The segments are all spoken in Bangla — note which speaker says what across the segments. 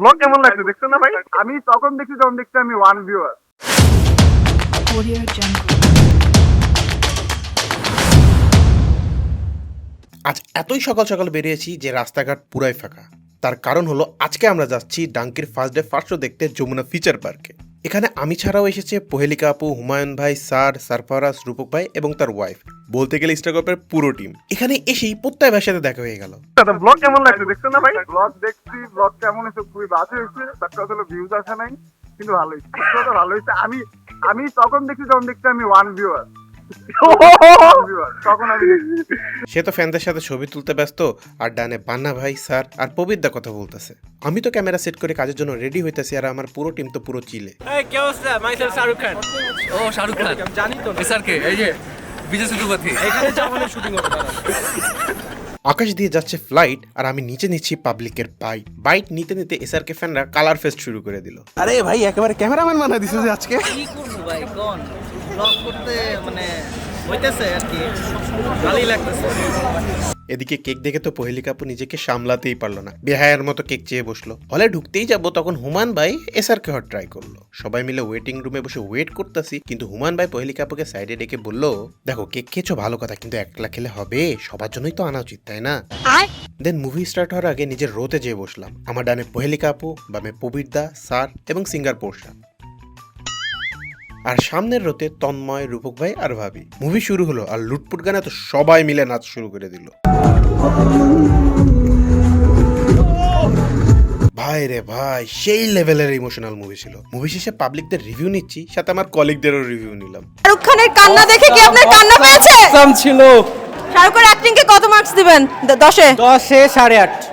Speaker 1: ব্লগ কেমন লাগছে দেখছ না ভাই?
Speaker 2: আমি তখন দেখছি যখন দেখছি আমি ওয়ান ভিউয়ার
Speaker 3: আজ এতই সকাল সকাল বেরিয়েছি যে রাস্তাঘাট পুরাই ফাঁকা। তার কারণ হলো আজকে আমরা যাচ্ছি ডাঙ্কির ফার্স্ট ডে ফার্স্ট শো দেখতে যমুনা ফিচার পার্কে এখানে আমি ছাড়াও এসেছে পহেলিকা আপু হুমায়ুন ভাই স্যার সারফারাস রূপক ভাই এবং তার ওয়াইফ বলতে গেলে ইনস্টাগ্রামের পুরো টিম এখানে এসেই প্রত্যয় ভাইয়ের সাথে দেখা হয়ে গেল।
Speaker 1: দাদা ব্লগ কেমন লাগছে? দেখছেন না ভাই?
Speaker 2: ব্লগ দেখছি ব্লগ কেমন হয়েছে? খুবই বাজে হয়েছে তার কথা হলো ভিউজ আসে নাই কিন্তু ভালো হয়েছে। ভালো হয়েছে। আমি আমি তখন দেখছি তখন দেখছি আমি ওয়ান ভিউয়ার
Speaker 3: সে তো ফ্যানদের সাথে ছবি তুলতে ব্যস্ত আর ডানে বান্না ভাই স্যার আর কথা বলতেছে। আমি তো ক্যামেরা সেট করে কাজের জন্য রেডি হইতেছি আর আমার পুরো টিম তো পুরো চিলে।
Speaker 4: ও শাহরুখ খান। জানি তো এসআর কে এই যে বিজয় সেতুপতি
Speaker 3: আকাশ দিয়ে যাচ্ছে ফ্লাইট আর আমি নিচে নিচ্ছি পাবলিকের বাইট বাইট নিতে নিতে এসআরকে ফ্যানরা কালার ফেস্ট শুরু করে দিল।
Speaker 1: আরে ভাই একেবারে ক্যামেরাম্যান বানা দিছে আজকে।
Speaker 5: কি করব ভাই কোন? ব্লগ করতে মানে হইতেছে আর কি ভালোই লাগতেছে।
Speaker 3: এদিকে কেক দেখে তো পহেলি কাপু নিজেকে সামলাতেই পারল না। বেহায়ের মতো কেক চেয়ে বসল। হলে ঢুকতেই যাব তখন হুমান ভাই এসআরকে হট ট্রাই করল। সবাই মিলে ওয়েটিং রুমে বসে ওয়েট করতেছি কিন্তু হুমান ভাই পহেলি কাপুকে সাইডে ডেকে বলল দেখো কেক খেয়েছো ভালো কথা কিন্তু একলা খেলে হবে সবার জন্যই তো আনা উচিত তাই না? দেন মুভি স্টার্ট হওয়ার আগে নিজের রোতে যেয়ে বসলাম। আমার ডানে পহেলিকা আপু বামে পবিরদা স্যার এবং সিঙ্গার পোর্শা আর সামনের রোতে তন্ময় রূপক ভাই আর ভাবি। মুভি শুরু হলো আর লুটপুট গানে তো সবাই মিলে নাচ শুরু করে দিল। ভাই রে ভাই সেই লেভেলের ইমোশনাল মুভি ছিল। মুভি শেষে পাবলিকদের রিভিউ নিচ্ছি সাথে আমার কলিগদেরও রিভিউ নিলাম।
Speaker 6: শাহরুখ খানের কান্না দেখে কি আপনার কান্না পেয়েছে
Speaker 7: সাম ছিল।
Speaker 6: শাহরুখের অ্যাক্টিং কে কত মার্কস দিবেন? দ- দশে?
Speaker 7: দশে সাড়ে আট।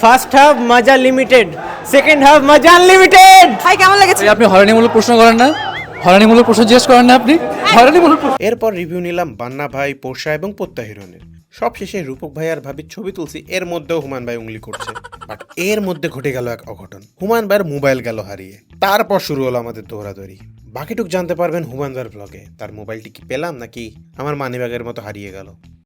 Speaker 7: ফার্স্ট হাফ মজা লিমিটেড সেকেন্ড হাফ মজা আনলিমিটেড
Speaker 6: ভাই কেমন লেগেছে?
Speaker 4: আপনি হয়রানিমূলক প্রশ্ন করেন না। হয়রানিমূলক প্রশ্ন জিজ্ঞেস করেন না আপনি? হরানিমূলক প্রশ্ন
Speaker 3: এরপর রিভিউ নিলাম বান্না ভাই পোষা এবং পোত্তা হিরণের সব শেষে রূপক ভাই আর ভাবির ছবি তুলছি এর মধ্যেও হুমান ভাই উঙ্গলি করছে। বাট এর মধ্যে ঘটে গেল এক অঘটন। হুমান ভাইয়ের মোবাইল গেল হারিয়ে। তারপর শুরু হলো আমাদের দৌড়াদৌড়ি। বাকিটুক জানতে পারবেন হুমান ভাইয়ের ব্লগে তার মোবাইলটি কি পেলাম নাকি আমার মানিব্যাগের মতো হারিয়ে গেল?